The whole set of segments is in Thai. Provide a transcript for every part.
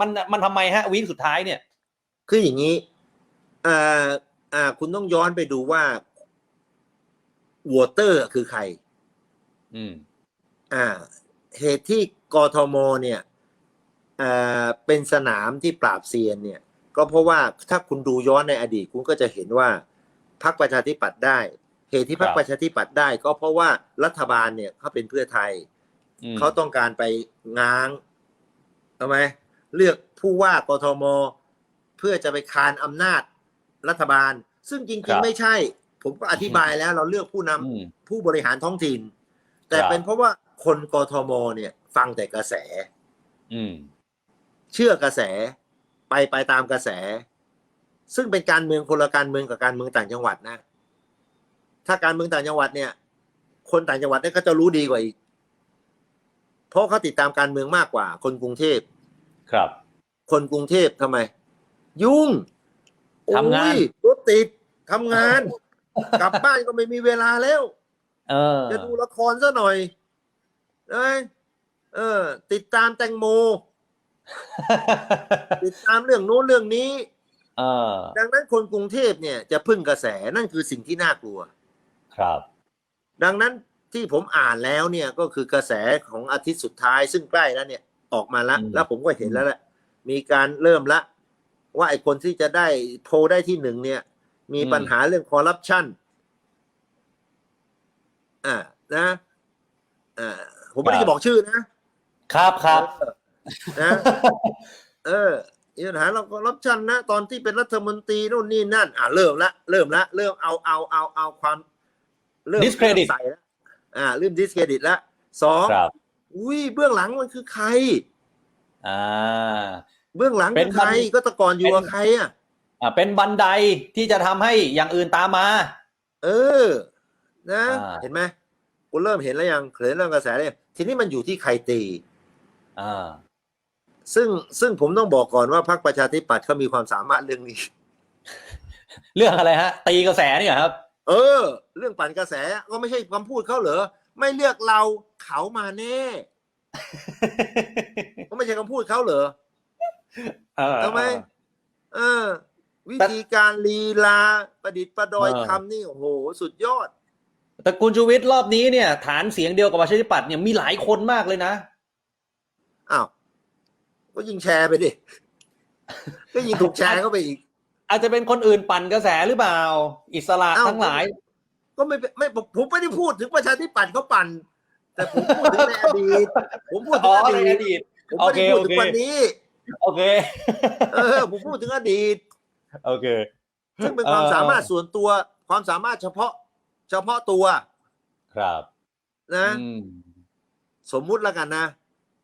มันมันทำไมฮะวีคสุดท้ายเนี่ย คืออย่างนี้อ่าอ่า คุณต้องย้อนไปดูว่าวอเตอร์คือใคร อืม อ่า เหตุที่กทมเนี่ยอ่าเป็นสนามที่ปราบเซียนเนี่ย ก็เพราะว่าถ้าคุณดูย้อนในอดีต คุณก็จะเห็นว่าพรรคประชาธิปัตย์ได้ เหตุที่พรรคครับประชาธิปัตย์ได้ ก็เพราะว่ารัฐบาลเนี่ยเขาเป็นเพื่อไทยอืมเขาต้องการไปง้างทำไม เลือกผู้ว่ากทม เพื่อจะไปคานอำนาจรัฐบาล ซึ่งจครัริงบๆไม่ใช่ ผมก็อธิบายแล้วเราเลือกผู้นำอืมผู้บริหารท้องถิ่น แต่ครับเป็นเพราะว่าคนกทม เนี่ย ฟังแต่กระแสอืมเชื่อกระแสไปไปตามกระแส ซึ่งเป็นการเมืองคนละการเมืองกับการเมืองต่างจังหวัดนะ ถ้าการเมืองต่างจังหวัดเนี่ย คนต่างจังหวัดเนี่ยเขาจะรู้ดีกว่าอีก เพราะเขาติดตามการเมืองมากกว่า คนกรุงเทพ ครับ คนกรุงเทพทำไม ยุ่งทำงานโอ้ยรถติดทำงาน กลับบ้านก็ไม่มีเวลาแล้ว เออ จะดูละครซะหน่อยเอ้ยเออ ติดตามแตงโม ติดตามเรื่องโน้นเรื่องนี้เออดังนั้นคนกรุงเทพเนี่ยจะพึ่งกระแสนั่นคือสิ่งที่น่ากลัว ครับ ดังนั้นที่ผมอ่านแล้วเนี่ยก็คือกระแสของอาทิตย์สุดท้ายซึ่งใกล้แล้วเนี่ย ออกมาแล้วอืมแล้วผมก็เห็นแล้วแหละมีการเริ่มละ ว่าไอ้คนที่จะได้โพลได้ที่หนึ่งเนี่ย มีปัญหาเรื่องคอร์รัปชันอ่านะอ่าผมไม่ได้จะบอกชื่อนะครับครับเออนะเออมีปัญหาเราคอร์รัปชันนะ ตอนที่เป็นรัฐมนตรีนู่นนี่นั่น อ่าเริ่มละเริ่มละเริ่มเอาเอาเอาเอาความเริ่ม Discredit เริ่มใส่แล้วอ่าเริ่มดิสเครดิตแล้วสองครับ อุ้ยเบื้องหลังมันคือใคร อ่า เบื้องหลังเป็คืนอใครบัน ก็แตะก่อนอยู่เป็นกับใครอะ อ่าเป็นบันไดที่จะทำให้อย่างอื่นตามมา เออ นะ อ่า เห็นไหมกูเริ่มเห็นแล้วยังเห็นเรื่องกระแสเลยงทีนี้มันอยู่ที่ใครตี อ่า ซึ่งซึ่งผมต้องบอกก่อนว่าพรรคประชาธิปัตย์เขามีความสามารถเรื่องนี้ เรื่องอะไรฮะ ตีกระแสเนี่ยครับ เออ เรื่องปั่นกระแสก็ไม่ใช่คำพูดเขาเหรอ ไม่เลือกเราเขามาแน่ก็ไม่ใช่คำพูดเขาเหรอเออทำไมเออ วิธีการลีลาประดิษฐ์ประดอยเออคำนี่โอ้โห สุดยอดแต่คุณชูวิทย์รอบนี้เนี่ย ฐานเสียงเดียวกับประชาธิปัตย์เนี่ยมีหลายคนมากเลยนะอ้าวก็ยิงแชร์ไปดิก็ยิงถูกแชร์เข้าไปอีก อาจจะเป็นคนอื่นปั่นกระแสหรือเปล่า อิสระเอ้าทั้งหลาย ก็ไม่เป็นไม่ผมผมไม่ได้พูดถึงประชาธิปัตย์เขาปั่น แต่ผมพูดถึงในอดีตผมพูดถึอ๋งออในดีอตดีตผมไม่ได้พูดถึงโอเคโอเควันนี้ โอเค เออผมพูดถึงอดีต โอเค ซึ่งเป็นความเออสามารถส่วนตัวความสามารถเฉพาะเฉพาะตัวครับนะ อืม สมมุติแล้วกันนะ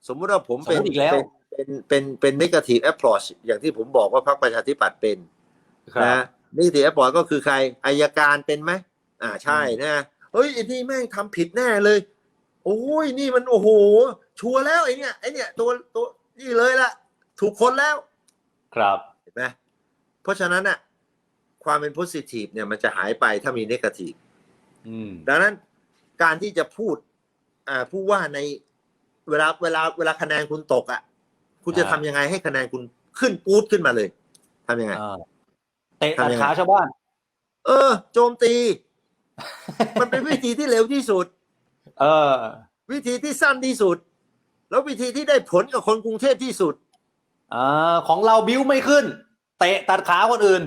สมมุติว่าผมเป็นสมมุติอีกแล้ว เป็นเป็นเป็นเป็น negative approach อย่างที่ผมบอกว่าพรรคประชาธิปัตย์เป็นครับนะ negative approach ก็คือใครอายการเป็นไหม อ่าใช่นะเฮ้ยไอ้นี่แม่งทำผิดแน่เลย โอ้ยนี่มันโอ้โห ชัวร์แล้วไอ้เนี่ยไอ้เนี่ยตัวตัวนี่เลยละถูกคนแล้ว ครับเห็นไหมเพราะฉะนั้นน่ะความเป็น positive เนี่ยมันจะหายไปถ้ามี negative อืมดังนั้นการที่จะพูดอ่าผู้ว่าในเวลาเวลาเวลาคะแนนคุณตกอะ คุณจะอ่าทำยังไงให้คะแนนคุณขึ้นปู๊ดขึ้นมาเลยทำยังไงอ่าเตะตัดทำยังไงขาชาวบ้าน เออ โจมตี มันเป็นวิธีที่เร็วที่สุด เออ วิธีที่สั้นที่สุด แล้ววิธีที่ได้ผลกับคนกรุงเทพที่สุดอ่าของเราบิ้วไม่ขึ้น เตะตัดขาคนอื่น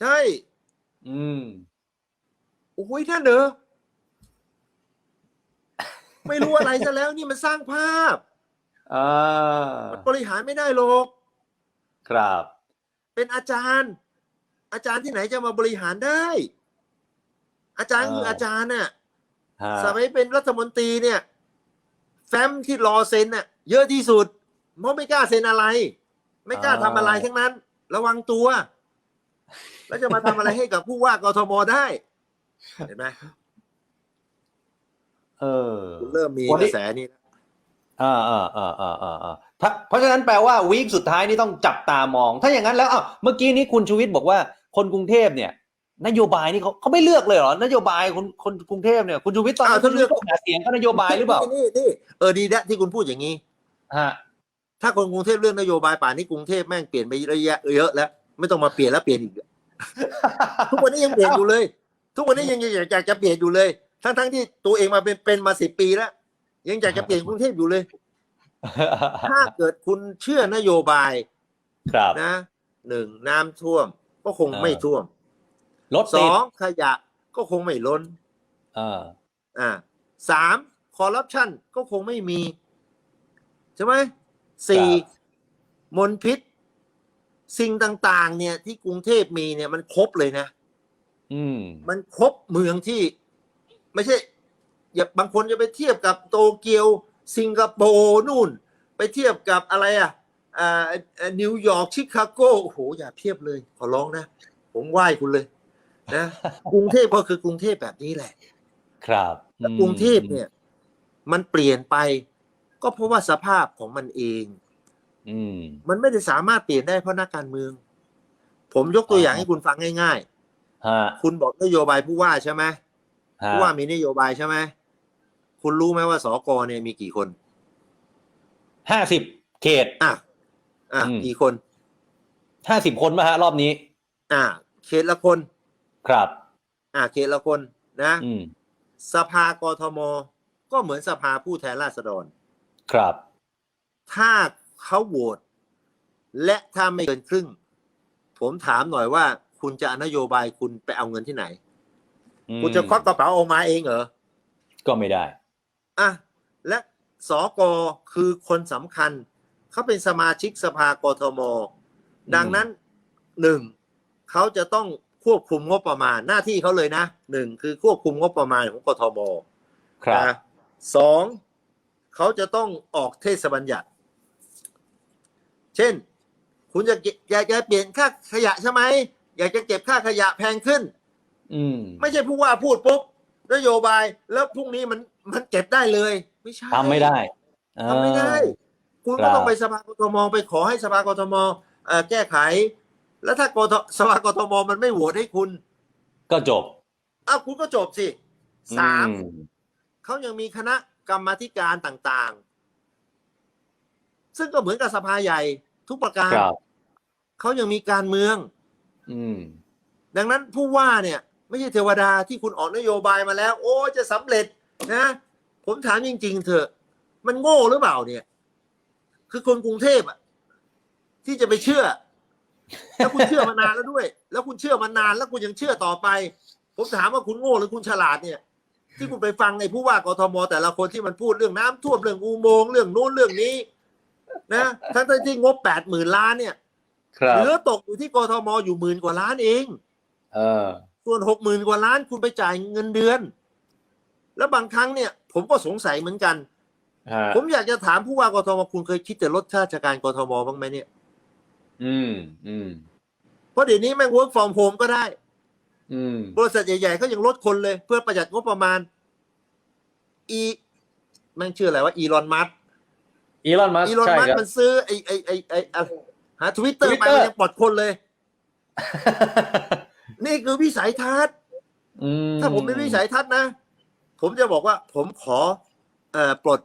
ใช่ อืมโอ้ยนั่นเนอะไม่รู้อะไรซะแล้วนี่มันสร้างภาพอ่ามันบริหารไม่ได้หรอกครับ เป็นอาจารย์ อาจารย์ที่ไหนจะมาบริหารได้ อาจารย์เออคืออาจารย์น่ะฮะสมัยเป็นรัฐมนตรีเนี่ย แฟ้มที่รอเซ็นน่ะ เยอะที่สุดเพราะไม่กล้าเซ็นอะไร ไม่กล้าทำอะไรทั้งนั้น ระวังตัว แล้วจะมาทำอะไรให้กับผู้ว่ากทมได้ เห็นไหมเออคุณเริ่มมีวันกนี้ระแสนี้แล้วอ่าอ่าอ่าอ่าอ่าอ่าถ้าเพราะฉะนั้นแปลว่าวีคสุดท้ายนี่ต้องจับตามอง ถ้าอย่างนั้นแล้วอ้าวเมื่อกี้นี้คุณชูวิทย์บอกว่าคนกรุงเทพเนี่ย นโยบายนี่เขาเขาไม่เลือกเลยเหรอนโยบายคนคนกรุงเทพเนี่ยคุณชูวิทย์ตอนนี้คุณชูวิทย์ต้องหาเสียงก็นโยบายหรือเปล่านี่นี่นี่เออดีแล้วที่คุณพูดอย่างนี้ ฮะถ้าคนกรุงเทพเรื่องนโยบายป่านนี้กรุงเทพแม่งเปลี่ยนไประยะเยอะแล้วไม่ต้องมาเปลี่ยนแล้วเปลี่ยนอีก ทุกวันนี้ยังเปลี่ยนอยู่เลย ทุกวันนี้ยังอยากอยากจะเปลี่ยนอยู่เลย ทั้งทั้งที่ตัวเองมาเป็นเป็นมาสิบปีแล้ว ยังอยากจะเปลี่ยนกรุงเทพอยู่เลย ถ้าเกิดคุณเชื่อนโยบายครับ นะหนึ่งน้ำท่วมก็คงไม่อ่าท่วม รถสติอดงขยะก็คงไม่ล้นอ่าอ่าสามคอร์รัปชันก็คงไม่มี ใช่ไหมสี่มลพิษ สิ่งต่างๆ เนี่ย ที่กรุงเทพมีเนี่ยมันครบเลยนะ อืม มันครบเมืองที่ ไม่ใช่ อย่าบางคนจะไปเทียบกับโตเกียว สิงคโปร์นู่น ไปเทียบกับอะไรอะอ่าเอ่อนิวยอร์กชิคาโกโอ้โหอย่าเทียบเลย ขอร้องนะ ผมไหว้คุณเลย นะกรุงเทพก็คือกรุงเทพแบบนี้แหละ ครับแต่กรุงเทพเนี่ย มันเปลี่ยนไป ก็เพราะว่าสภาพของมันเอง อืม มันไม่ได้สามารถเปลี่ยนได้เพราะนักการเมือง ผมยกตัวอย่างอ่าให้คุณฟังง่ายฮะๆคุณบอกนโยบายผู้ว่าใช่ไหมฮะผู้ว่ามีนโยบายใช่ไหมคุณรู้ไหมว่าสกเนี่ยมีกี่คนห้าสิบเขตอะอะอืมกี่คนห้าสิบคนมาฮะรอบนี้ อะเขตละคน ครับ อะเขตละคนนะ อืมสภากทม ก็เหมือนสภาผู้แทนราษฎร ครับ ถ้าเขาโหวตและถ้าไม่เกินครึ่ง ผมถามหน่อยว่า คุณจะเอานโยบายคุณไปเอาเงินที่ไหน อืมคุณจะควักกระเป๋าออกมาเองเหรอก็ไม่ได้ อะและสกคือคนสำคัญ เขาเป็นสมาชิกสภากทม ดังนั้นหนึ่งเขาจะต้อง ควบคุมงบประมาณหน้าที่เขาเลยนะหนึ่งคือควบคุมงบประมาณของกทมครับนะสองเขาจะต้องออกเทศบัญญัติ เช่น คุณจะเก็บอยากจะเปลี่ยนค่าขยะใช่ไหมอยากจะเก็บค่าขยะแพงขึ้น อืมไม่ใช่ผู้ว่าพูดปุ๊บนโยบายแล้วพรุ่งนี้มันมันเก็บได้เลย ไม่ใช่ทำไม่ได้ทำไม่ได้ คุณครัก็บต้องไปสภากทมไปขอให้สภากทมเอ่อแก้ไข แล้วถ้ากทสภากทมมันไม่โหวตให้คุณก็จบอ้าวคุณก็จบสิสามอืมเขายังมีคณะกรรมาธิการต่างๆ ซึ่งก็เหมือนกับสภาใหญ่ทุกประการครับเขายังมีการเมือง อืม ดังนั้นผู้ว่าเนี่ย ไม่ใช่เทวดาที่คุณออกนโยบายมาแล้ว โอ้จะสำเร็จนะ ผมถามจริง ๆ เถอะ มันโง่หรือเปล่าเนี่ย คือคนกรุงเทพอะที่จะไปเชื่อ แล้วคุณเชื่อมานานแล้วด้วย แล้วคุณเชื่อมานานแล้วคุณยังเชื่อต่อไป ผมถามว่าคุณโง่หรือคุณฉลาดเนี่ย ที่คุณไปฟังไอ้ผู้ว่ากทมแต่ละคนที่มันพูดเรื่องน้ำท่วมเรื่องอุโมงค์เรื่องนู้นเรื่องนี้ นะทั้งๆที่งบแปดหมื่นล้านเนี่ยครับเหลือตกอยู่ที่กทมอยู่หมื่นกว่าล้านเองเออส่วนหกหมื่นกว่าล้านคุณไปจ่ายเงินเดือน แล้วบางครั้งเนี่ย ผมก็สงสัยเหมือนกันฮะผมอยากจะถามผู้ว่ากทมคุณเคยคิดจะลดค่าราชการกทมบ้างไหมเนี่ย อืมอืมเพราะเดี๋ยวนี้แม่ง work from home ก็ได้ อืมบริษัทใหญ่ๆเขายังลดคนเลย เพื่อประหยัดงบประมาณ อีแม่งชื่ออะไรว่าอีลอนมัสอีลอนมัสอีลอนใช่มัสครับ มันซื้อไอ้ไอ้ไอ้ไอ้อะหาทวิตเตอร์ไป Twitter มันยังปลดคนเลย นี่คือวิสัยทัศน์ อืมถ้าผมเป็นวิสัยทัศน์นะ ผมจะบอกว่าผมขอเอ่อปลด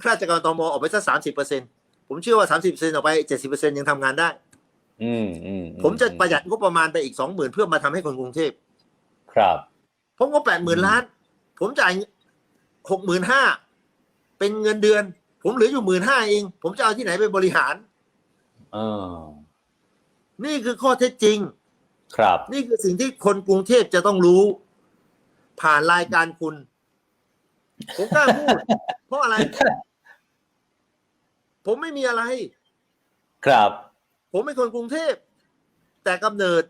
ข้าราชการตมออกไปสักสามสิบเปอร์เซ็น ผมเชื่อว่าสามสิบเปอร์เซ็นออกไปเจ็ดสิบเปอร์เซ็นยังทำงานได้ อืมอืมผมจะประหยัดงบประมาณไปอีกสองหมื่นเพื่อมาทำให้คนกรุงเทพครับเพราะงบแปดหมื่นล้าน ผมจ่ายหกหมื่นห้าเป็นเงินเดือน ผมเหลืออยู่หมื่นห้าเอง ผมจะเอาที่ไหนไปบริหารเออนี่คือข้อเท็จจริง ครับ นี่คือสิ่งที่คนกรุงเทพจะต้องรู้ ผ่านรายการคุณ ผมกล้าพูด เพราะอะไร ผมไม่มีอะไร ครับ ผมเป็นคนกรุงเทพ แต่กำเนิด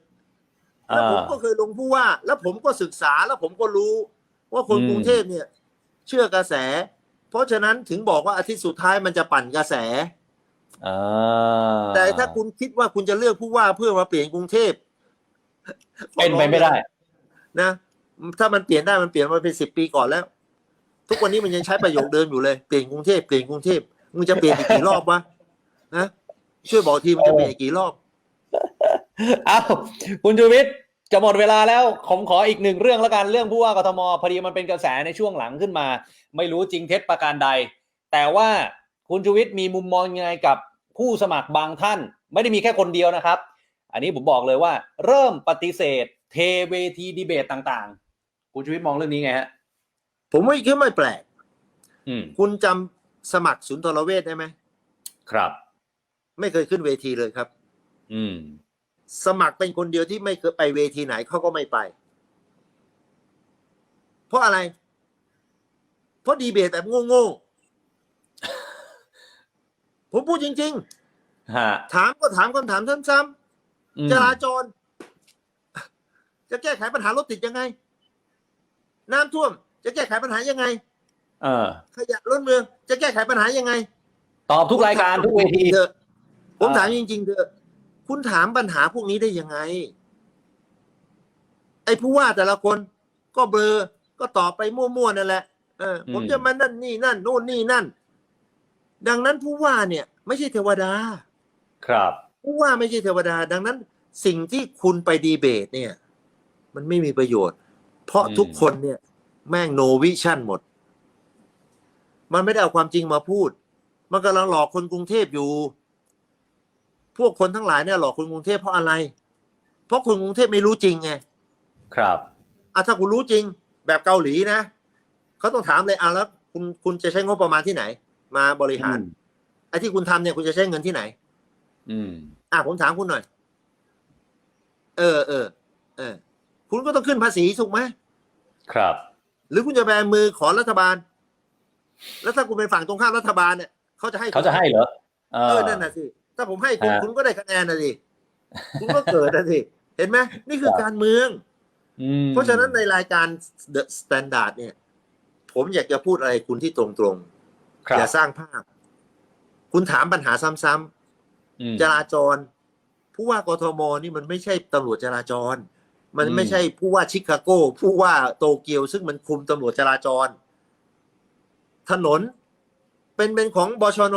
แล้วอ่าผมก็เคยลงผู้ว่า แล้วผมก็ศึกษาแล้วผมก็รู้ ว่าคนอืมกรุงเทพเนี่ย เชื่อกระแส เพราะฉะนั้นถึงบอกว่าอาทิตย์สุดท้ายมันจะปั่นกระแสอ่าแต่ถ้าคุณคิดว่าคุณจะเลือกผู้ว่าเพื่อมาเปลี่ยนกรุงเทพเป็นไปไม่ได้ นะถ้ามันเปลี่ยนได้มันเปลี่ยนมาเป็นสิบปีก่อนแล้ว ทุกวันนี้มันยังใช้ประโยคเดิมอยู่เลย เปลี่ยนกรุงเทพเปลี่ยนกรุงเทพ มึงจะเปลี่ยนอีกกี่รอบวะนะช่วยบอกทีมันจะเปลี่ยนอีกกี่รอบเอ้าคุณชูวิทย์จะหมดเวลาแล้วผมขออีกหนึ่งเรื่องแล้วกันเรื่องผู้ว่ากทมพอดีมันเป็นกระแสในช่วงหลังขึ้นมา ไม่รู้จริงเท็จประการใด แต่ว่าคุณชูวิทย์มีมุมมองยังไงกับผู้สมัครบางท่าน ไม่ได้มีแค่คนเดียวนะครับ อันนี้ผมบอกเลยว่า เริ่มปฏิเสธ เทเวทีดีเบตต่างๆ คุณชูวิทย์มองเรื่องนี้ไงฮะผมว่าก็ไม่แปลกอืมคุณจำ สมัครศูนย์ทรเวชได้ไหมครับ ไม่เคยขึ้นเวทีเลยครับ อืม สมัครเป็นคนเดียวที่ไม่เคยไปเวทีไหนเขาก็ไม่ไป เพราะอะไร เพราะดีเบตแบบโง่ๆผมพูดจริงฮะๆถามก็ถามคำถามซ้ำอืมๆจราจร จะแก้ไขปัญหารถติดยังไง น้ำท่วม จะแก้ไขปัญหายังไง เออ ขยะล้นเมืองจะแก้ไขปัญหายังไง ตอบทุกรายการทุกเวที เถอะผมอ่าถามจริงๆเถอะคุณถามปัญหาพวกนี้ได้ยังไง ไอ้ผู้ว่าแต่ละคนก็เบลอก็ตอบไปมั่วๆนั่นแหละเออผมจะมานั่นนี่นั่นโน่นนี่นั่น ดังนั้นผู้ว่าเนี่ย ไม่ใช่เทวดา ครับ ผู้ว่าไม่ใช่เทวดา ดังนั้น สิ่งที่คุณไปดีเบตเนี่ย มันไม่มีประโยชน์ เพราะอืมทุกคนเนี่ย แม่งโนวิชั่นหมด มันไม่ได้เอาความจริงมาพูด มันกำลังหลอกคนกรุงเทพอยู่ พวกคนทั้งหลายเนี่ยหลอกคนกรุงเทพเพราะอะไร เพราะคนกรุงเทพไม่รู้จริงไง ครับอะถ้าคุณรู้จริงแบบเกาหลีนะเขาต้องถามเลยอะแล้วคุณคุณจะใช้งบประมาณที่ไหน มาบริหารอืมไอ้ที่คุณทำเนี่ยคุณจะใช้เงินที่ไหน อืม อะผมถามคุณหน่อย เออเออเออ คุณก็ต้องขึ้นภาษีถูกไหมครับ หรือคุณจะแบมือขอรัฐบาล แล้วถ้าคุณเป็นฝั่งตรงข้ามรัฐบาลเนี่ยเขาจะให้เขาจะให้เหรอเอเอออนั่นน่ะสิถ้าผมให้คุณฮะคุณก็ได้คะแนนนะสิคุณก็เกิดนะสิเห็นไหมนี่คือครับการเมืองอืมเพราะฉะนั้นในรายการ The Standard เนี่ย ผมอยากจะพูดอะไรคุณที่ตรงครัๆอย่าบสร้างภาพ คุณถามปัญหาซ้ำอืมๆจราจร ผู้ว่ากทมนี่มันไม่ใช่ตำรวจจราจร มันอืมไม่ใช่ผู้ว่าชิคาโกผู้ว่าโตเกียว ซึ่งมันคุมตำรวจจราจร ถนน เป็นเป็นของบชน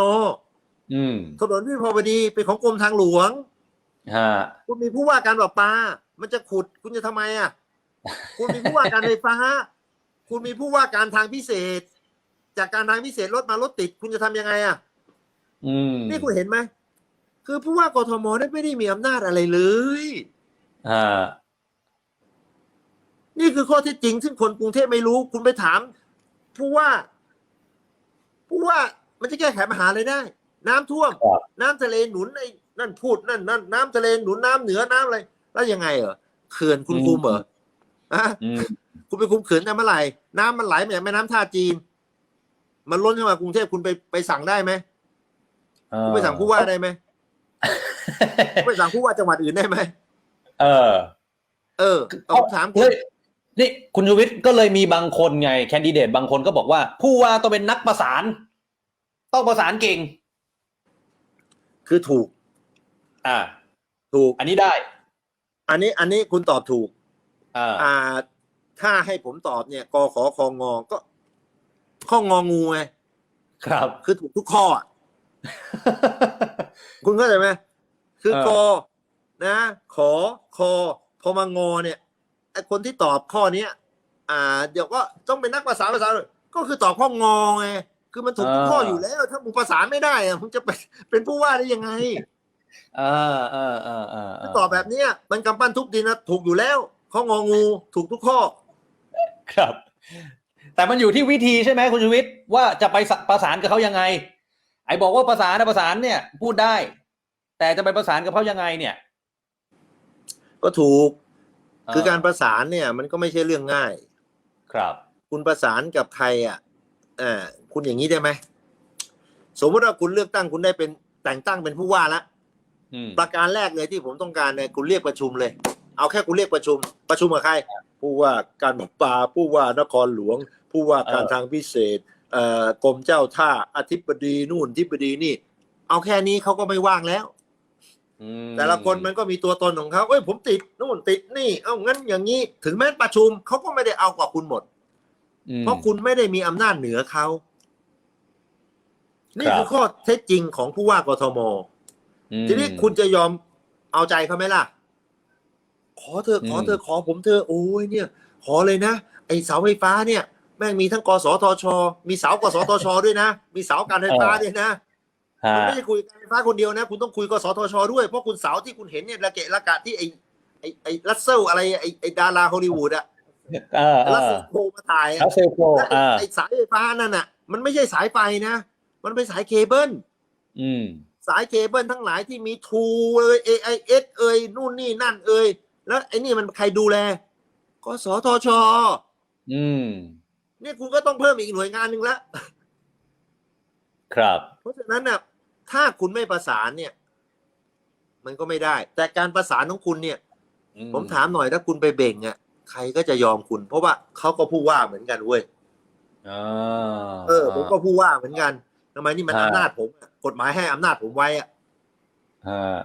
อืมถนนวิภาวดีเป็นของกรมทางหลวงฮะคุณมีผู้ว่าการประปา มันจะขุดคุณจะทำไมอะ คุณมีผู้ว่าการไฟฟ้า คุณมีผู้ว่าการทางพิเศษ จากการทางพิเศษรถมารถติด คุณจะทำยังไงอะอืมนี่คุณเห็นไหมคือผู้ว่ากทมนั้นไม่ได้มีอำนาจอะไรเลยฮะนี่คือข้อเท็จจริง ซึ่งคนกรุงเทพไม่รู้ คุณไปถาม ผู้ว่า ผู้ว่ามันจะแก้ไขปัญหาอะไรได้ น้ำท่วมครับน้ำทะเลหนุนไอ้นั่นพูดนั่นนั่นน้ำทะเลหนุนน้ำเหนือน้ำอะไรแล้วยังไงเหรอเขื่อนคุณคุมเหรออะอืมคุณไปคุมเขื่อนได้เมื่อไหร่น้ำมันไหลมาจากแม่น้ำท่าจีน มันล้นเข้ามากรุงเทพคุณไปไปสั่งได้ไหมเออคุณไปสั่งผู้ว่าได้ไหมคุณไปสั่งผู้ว่าจังหวัดอื่นได้ไหมเออ เออเอาผมถามคุเลณยนี่คุณชูวิทย์ก็เลยมีบางคนไง แคนดิเดตบางคนก็บอกว่า ผู้ว่าต้องเป็นนักประสาน ต้องประสานเก่ง คือถูก อ่า ถูก อันนี้ได้ อันนี้อันนี้คุณตอบถูก อ่า อ่า ถ้าให้ผมตอบเนี่ยกขอคองอก็ข้ององูไงครับ คือถูกทุกข้ออะคุณเข้าใจไหมคือเออกนะ ขอคอพอมางอเนี่ยไอคนที่ตอบข้อเนี้ย อ่า เดี๋ยวก็ต้องเป็นนักภาษาภาษา ก็คือตอบข้องอไง คือมันถูกทุกข้ออยู่แล้ว ถ้ามึงภาษานไม่ได้อะมึงจะเป็นเป็นผู้ว่าได้ยังไงอ่าอ่าอ่าอ่าตอบแบบเนี้ยมันกำปั้นทุบดินนะถูกอยู่แล้วข้ององูถูกทุกข้อ ครับ แต่มันอยู่ที่วิธีใช่ไหมคุณชูวิทย์ว่าจะไปสะประสานกับเขายังไง ไอ้บอกว่าประสานนะประสานเนี่ย พูดได้ แต่จะไปประสานกับเขายังไง เนี่ย ก็ถูกเออคือการประสานเนี่ย มันก็ไม่ใช่เรื่องง่าย ครับ คุณประสานกับใครอะเออ คุณอย่างนี้ได้ไหมสมมติว่าคุณเลือกตั้งคุณได้เป็นแต่งตั้งเป็นผู้ว่าละอืมประการแรกเลยที่ผมต้องการเนี่ยคุณเรียกประชุมเลย เอาแค่คุณเรียกประชุม ประชุมกับใคร ผู้ว่าการประปาผู้ว่านครหลวง ผู้ว่าการทางพิเศษเอ่อกรมเจ้าท่าอธิบดีนู่นอธิบดีนี่ เอาแค่นี้เขาก็ไม่ว่างแล้วอืมแต่ละคนมันก็มีตัวตนของเขาเอ้ยผมติดนู่นติดนี่ เอางั้นอย่างนี้ ถึงแม้ประชุมเขาก็ไม่ได้เอากว่าคุณหมดอืมเพราะคุณไม่ได้มีอำนาจเหนือเขา นี่ครับคือข้อเท็จจริงของผู้ว่ากทมอืมทีนี้คุณจะยอมเอาใจเขาไหมล่ะ ขอเธอะขอเธอะขอผมเธอะโอ้ยเนี่ย ขอเลยนะไอเสาไฟฟ้าเนี่ย แม่งมีทั้งกสทช มีเสากสทชด้วยนะ มีเสาการไฟฟ้าด้วยนะฮะคุณไม่ใช่คุยการไฟฟ้าคนเดียวนะ คุณต้องคุยกสทช ด้วยเพราะคุณเสาที่คุณเห็นเนี่ยระเกะระกะที่ไอไอไอรัสเซลอะไรไอไอดาราฮอลลีวูดอะเออเอรัสอเซลโคมาถ่ายอะแล้วเซลโปรและไอ้อ่าไอสายไฟฟ้านั่นน่ะมันไม่ใช่สายไฟนะ มันเป็นสายเคเบิลอืมสายเคเบิลทั้งหลายที่มีทูเอ่ย AIS เอ่ยนู่นนี่นั่นเอ่ยแล้วไอ้นี่มันใครดูแลกสทช อืมเนี่ยคุณก็ต้องเพิ่มอีกหน่วยงานหนึ่งละครับ เพราะฉะนั้นน่ะ ถ้าคุณไม่ประสานเนี่ย มันก็ไม่ได้ แต่การประสานของคุณเนี่ยอืผมถามหน่อยถ้าคุณไปเบ่งอะใครก็จะยอมคุณ เพราะว่าเขาก็ผู้ว่าเหมือนกันเว้ยอ่าเออ ผมก็ผู้ว่าเหมือนกัน ทำไมนี่มันฮะอำนาจผมอะกฎหมายให้อำนาจผมไว้อะฮะ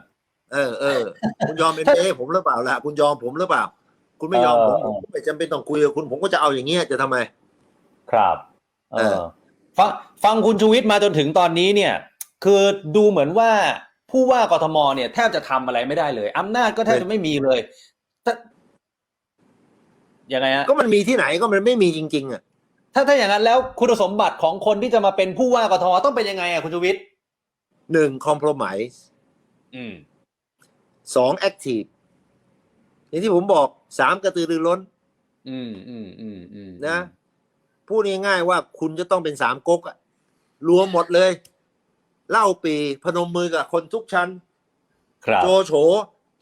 เออเออคุณยอมเป็นเป้ผมหรือเปล่าล่ะคุณยอมผมหรือเปล่า คุณไม่ยอมผมผมก็ไม่จำเป็นต้องคุยกับคุณผมก็จะเอาอย่างเงี้ยจะทำไม ครับเอเอออฟังฟังคุณชูวิทย์มาจนถึงตอนนี้เนี่ย คือดูเหมือนว่าผู้ว่ากทมเนี่ยแทบจะทำอะไรไม่ได้เลยอำนาจก็แทบจะไม่มีเลยถ้ายังไงฮะก็มันมีที่ไหนก็มันไม่มีจริง ๆ อะ ถ้าถ้าอย่างนั้นแล้วคุณสมบัติของคนที่จะมาเป็นผู้ว่ากทมต้องเป็นยังไงอะคุณชูวิทย์หนึ่งคอม p r o m i s e อืมสองแอคทีฟอย่างที่ผมบอกสามกระตือรือร้น อืมอืมอืมอืมนะพูดง่ายๆว่าคุณจะต้องเป็นสามก๊กอะรวมหมดเลย เล่าปีพนมมือกับคนทุกชั้น ครับ โจโฉ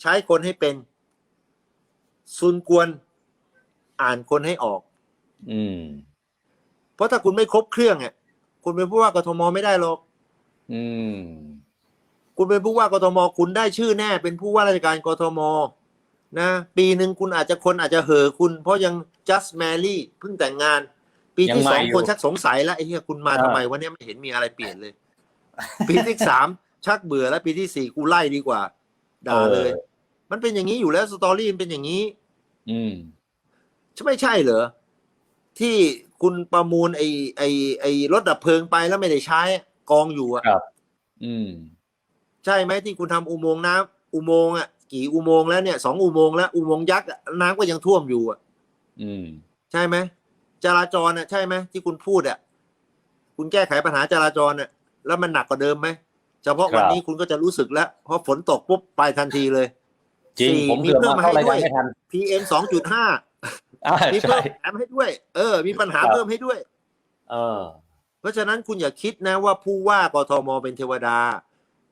ใช้คนให้เป็น ซุนกวน อ่านคนให้ออก อืม เพราะถ้าคุณไม่ครบเครื่องอะคุณเป็นผู้ว่ากทมไม่ได้หรอก อืม คุณเป็นผู้ว่ากทมคุณได้ชื่อแน่ เป็นผู้ว่าราชการกทมนะปีหนึ่งคุณอาจจะคนอาจจะเห่อคุณ เพราะยัง just marry เพิ่งแต่งงาน ปีที่ยังใหม่สองอยู่คนชักสงสัยแล้วไอ้เหี้ยคุณมาอ่าทำไมวะเนี่ยไม่เห็นมีอะไรเปลี่ยนเลย ปีที่สามชักเบื่อแล้วปีที่สี่กูไล่ดีกว่าด่าเลย มันเป็นอย่างนี้อยู่แล้วสตอรี่มันเป็นอย่างนี้ อืมใช่ไม่ใช่เหรอที่ คุณประมูลไอ้ไอ้ไอ้รถดับเพลิงไปแล้วไม่ได้ใช้กองอยู่อะครับ อืม ใช่ไหมที่คุณทำอุโมงค์น้ำอุโมงค์อะกี่อุโมงค์แล้วเนี่ยสองอุโมงค์แล้วอุโมงค์ยักษ์อะน้ำก็ยังท่วมอยู่อะ อืม ใช่ไหมจราจรอะใช่ไหมที่คุณพูดอะคุณแก้ไขปัญหาจราจรอะแล้วมันหนักกว่าเดิมไหมเฉพาะวันนี้คุณก็จะรู้สึกแล้วเพราะฝนตกปุ๊บไปทันทีเลยจริงสี่ผมมีเกือบเพิ่มมามาเข้าให้รายด้กาวยรไม่ทัน PM สองจุดห้า อ่ามีเพิ่ใช่ มแถมให้ด้วย เออ มีปัญหาครับ เพิ่มให้ด้วย เออ เพราะฉะนั้นคุณอย่าคิดนะว่าผู้ว่ากทมเป็นเทวดา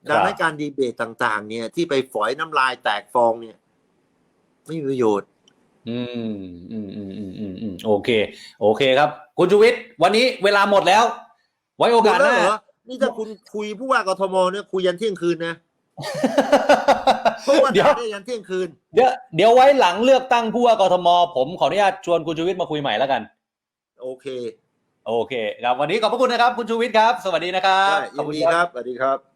ดังนั้นการดีเบตต่างๆ เนี่ยที่ไปฝอยน้ำลายแตกฟองเนี่ย ไม่มีประโยชน์ อืมอืมอืมอืมอืมอืมโอเค โอเคครับ คุณชูวิทย์วันนี้เวลาหมดแล้ว ไว้โอกาสหแล้วน้าเหรอนี่ถ้าคุณคุยผู้ว่ากทมเนี่ยคุยยันเที่ยงคืนนะ เพราะว่าเดี๋ยวได้ยันเที่ยงคืน เดี๋ยวเดี๋ยวไว้หลังเลือกตั้งผู้ว่ากทม ผมขออนุญาตชวนคุณชูวิทย์มาคุยใหม่แล้วกัน โอเค โอเคครับวันนี้ขอบพระคุณนะครับ คุณชูวิทย์ครับ สวัสดีนะครับ ได้ยินดีครับสวัสดีครับ